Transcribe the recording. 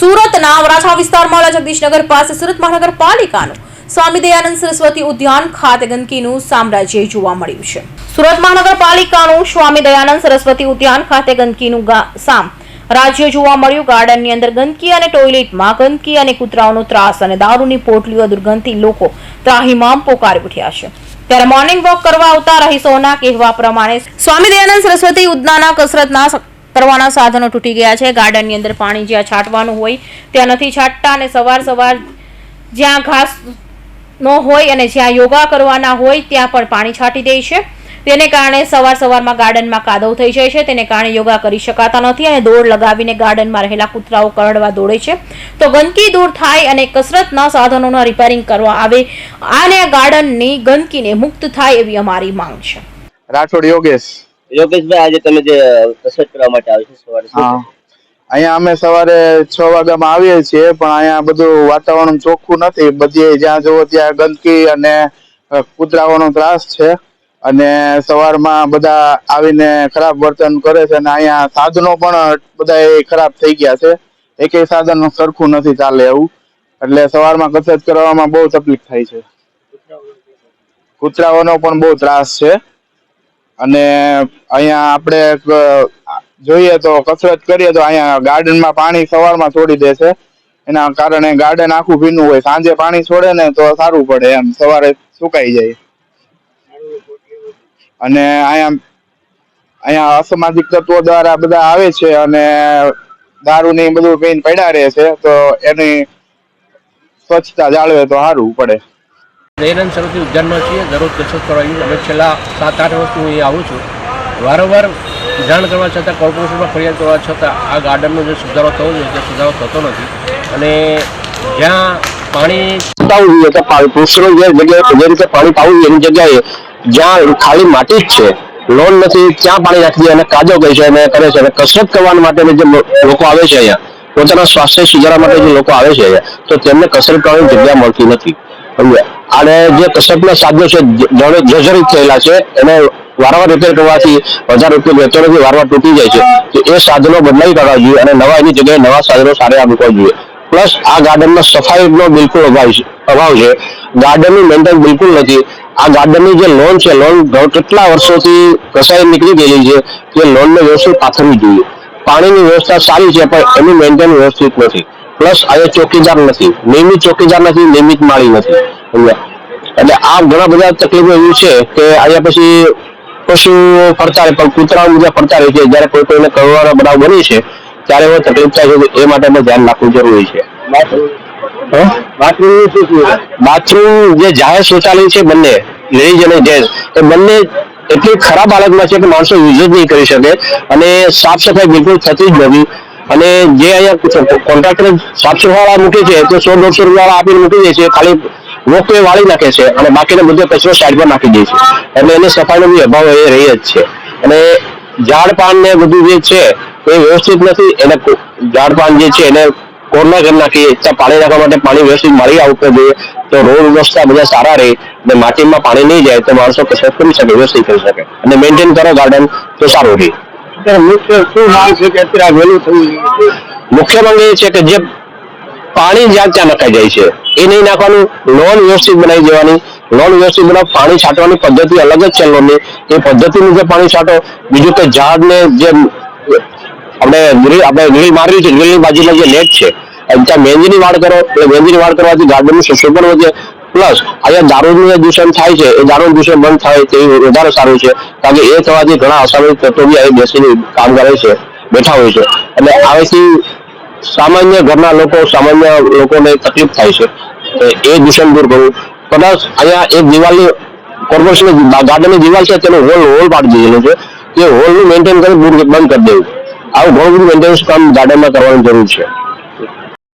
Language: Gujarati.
સુરતના વરાછા વિસ્તારમાં જગદીશનગર પાસે સુરત મહાનગરપાલિકાનું સ્વામી દયાનંદ સરસ્વતી ઉદ્યાન ખાતે ગંદકીનું સામ્રાજ્ય જોવા મળ્યું છે. સુરત મહાનગરપાલિકાનું સ્વામી દયાનંદ સરસ્વતી ઉદ્યાન ખાતે ગંદકીનું સામ રાજ્ય જોવા મળ્યું. ગાર્ડનની અંદર ગંદકી અને ટોયલેટમાં ગંદકી અને કૂતરાઓનો ત્રાસ અને દારૂની પોટલીઓ દુર્ગંધથી લોકો ત્રાહીમામ પોકારી ઉઠ્યા છે. ત્યારે મોર્નિંગ વોક કરવા આવતા રહીશોના કહેવા પ્રમાણે સ્વામી દયાનંદ સરસ્વતી ઉદ્યાનના કસરતના કરવાના સાધનો તૂટી ગયા છે. ગાર્ડનની અંદર પાણી જ્યાં છાંટવાનું હોય ત્યાં નથી છાંટતા અને સવાર સવાર જ્યાં ઘાસ નો હોય અને જ્યાં યોગા કરવાના હોય ત્યાં પણ પાણી છાંટી દે છે. તેને કારણે સવાર સવારમાં ગાર્ડનમાં કાદવ થઈ જાય છે. તેને કારણે યોગા કરી શકાતા નથી અને દોડ લગાવીને ગાર્ડનમાં રહેલા કૂતરાઓ કરડવા દોડે છે. તો ગંદકી દૂર થાય અને કસરતના સાધનોના રિપેરિંગ કરવા આવે અને ગાર્ડનની ગંદકીને મુક્ત થાય એવી અમારી માંગ છે. રાઠોડ યોગેશ. યોગેશભાઈ, આજે તમે જે કસરત કરવા માટે આવી છો સવારે અહીંયા અમે સવારે છ વાગ્યામાં આવીએ છીએ, પણ અહીંયા બધું વાતાવરણ ચોખ્ખું નથી. બધી જ્યાં જુઓ ત્યાં ગંદકી અને કૂતરાઓનો ત્રાસ છે. અને સવારમાં બધા આવીને ખરાબ વર્તન કરે છે અને અહીંયા સાધનો પણ બધા ખરાબ થઈ ગયા છે. એકેય સાધન સરખું નથી ચાલે એવું. એટલે સવારમાં કસરત કરવામાં બહુ તકલીફ થાય છે. કૂતરાઓનો પણ બહુ ત્રાસ છે. અને અહીંયા આપણે જોઈએ તો કસરત કરીએ તો અહીંયા ગાર્ડનમાં પાણી સવારમાં છોડી દે છે. એના કારણે ગાર્ડન આખું ભીનું હોય. સાંજે પાણી છોડે ને તો સારું પડે એમ. સવારે સુકાઈ જાય. અને અહીંયા અહીંયા અસામાજિક તત્વો દ્વારા બધા આવે છે અને દારૂ ને બધું પીને પડ્યા રહે છે. તો એની સ્વચ્છતા જાળવે તો સારું પડે. દયાનંદ સરસ્વતી ઉદ્યાનમાં છીએ. દરરોજ કસરત કરવા આવીએ અમે છેલ્લા સાત આઠ વર્ષથી હું અહીં આવું છું. વારંવાર જાણ કરવા છતાં, કોર્પોરેશનમાં ફરિયાદ કરવા છતાં, આ ગાર્ડનનો જે સુધારો થવો જોઈએ તે સુધારો થતો નથી. અને જ્યાં પાણી પાવું જોઈએ તો પુરુષો જે જગ્યાએ જે રીતે પાણી પાવું જોઈએ. એની જગ્યાએ જ્યાં ખાલી માટી જ છે, લોન નથી, ત્યાં પાણી રાખી દે અને કાજો કહે છે અને કરે છે. અને કસરત કરવા માટે જે લોકો આવે છે અહીંયા, પોતાના સ્વાસ્થ્ય સુધારવા માટે જે લોકો આવે છે અહીંયા, તો તેમને કસરત કરવાની જગ્યા મળતી નથી. સમજ્યા? અને જે કસરતના સાધનો છે જર્જરિત થયેલા છે, એને વારંવાર રિપેર કરવાથી હજાર રૂપિયા વેચો નથી, વારંવાર તૂટી જાય છે. તો એ સાધનો બદલાઈ કાઢવા જોઈએ અને નવા એની જગ્યાએ નવા સાધનો સારા મૂકવા જોઈએ. પ્લસ આ ગાર્ડનમાં સફાઈનો બિલકુલ અભાવ છે અભાવ છે. ગાર્ડનનું મેન્ટેન બિલકુલ નથી. આ ગાર્ડનની જે લોન છે લોન કેટલા વર્ષોથી કસાઈ નીકળી ગયેલી છે તે લોનને વ્યવસ્થિત પાથરવી જોઈએ. પાણીની વ્યવસ્થા સારી છે, પણ એનું મેન્ટેન વ્યવસ્થિત નથી. પ્લસ અહીંયા ચોકીદાર નથી. નિયમિત ચોકીદાર નથી, નિયમિત માળી નથી. સમજ્યા? એટલે આ ઘણા બધા તકલીફો એવી છે કે અહીંયા પછી પશુ ફરતા રહે, પણ કૂતરા બધા ફરતા રહે છે, જ્યારે કોઈ કોઈને કરવાનો બનાવ બની છે, ત્યારે એવો તકલીફ થાય છે એ માટે અમે ધ્યાન રાખવું જરૂરી છે. બાથરૂમ જે જાહેર શૌચાલય છે બંને, લેડીઝ અને જેન્ટ્સ એ બંને એટલી ખરાબ હાલતમાં છે કે માણસો યુઝ જ નહીં કરી શકે અને સાફ સફાઈ બિલકુલ થતી જ નથી. અને જે અહીંયા કોન્ટ્રાક્ટર સાફ સફાઈ મૂકે છે, તો સો દોઢસો રૂપિયા આપીને મૂકી દે છે, ખાલી વોકવે વાળી નાખે છે અને બાકીનો બધો કચરો સાઈડ પર નાખી દે છે. એટલે એની સફાઈનો બી અભાવ એ રહી જ છે. અને ઝાડ પાન ને બધું જે છે એ વ્યવસ્થિત નથી. એને ઝાડ પાન જે છે એને કોર્નર કરી નાખીએ ત્યાં પાણી નાખવા માટે પાણી વ્યવસ્થિત મળી આવતું જોઈએ. તો રોડ રસ્તા બધા સારા રહે અને માટીમાં પાણી નહીં જાય તો માણસો કસરત કરી શકે વ્યવસ્થિત કરી શકે. અને મેન્ટેન કરો ગાર્ડન તો સારું રહે. મુખ્ય શું માંગ છે કે અત્યારે વહેલું થયું મુખ્ય માંગ એ છે કે જે પાણી જ્યાં ત્યાં નખાઈ જાય છે? એ નહીં નાખવાનું લોન વ્યવસ્થિત બનાવી દેવાની. લોન વ્યવસ્થિત બનાવ, પાણી છાંટવાની પદ્ધતિ અલગ જ છે લોનની. એ પદ્ધતિ મુજબ પાણી છાંટો, બીજું કે ઝાડને જે આપણે આપણે ગ્રીલ મારેલી છે, ગ્રીલની બાજુમાં જે નેટ છે ત્યાં મહેંદીની વાડ કરો, એટલે મહેંદીની વાડ કરવાથી ગાર્ડનનું સુશોભન વધે. પ્લસ, અહીંયા દારૂનું જે દૂષણ થાય છે, એ દારૂનું દૂષણ બંધ થાય, તે વધારે સારું છે. કારણ કે એ થવાથી ઘણા અસામાજિક તત્વો બી અહીં બેસીને કામ કરે છે, બેઠા હોય છે. એટલે આવેથી સામાન્ય ઘરના લોકો, સામાન્ય લોકોને તકલીફ થાય છે. એ દૂષણ દૂર કરવું. કદાચ અહીંયા એક દિવાલની કોર્પોરેશન ગાર્ડનની દિવાલ છે, તેનો હોલ હોલ પાડી દીધેલો છે. તે હોલનું મેન્ટેન કરી દૂર બંધ કરી દેવું. આવું ઘણું બધું મેન્ટેનન્સ કામ ગાર્ડનમાં કરવાની જરૂર છે.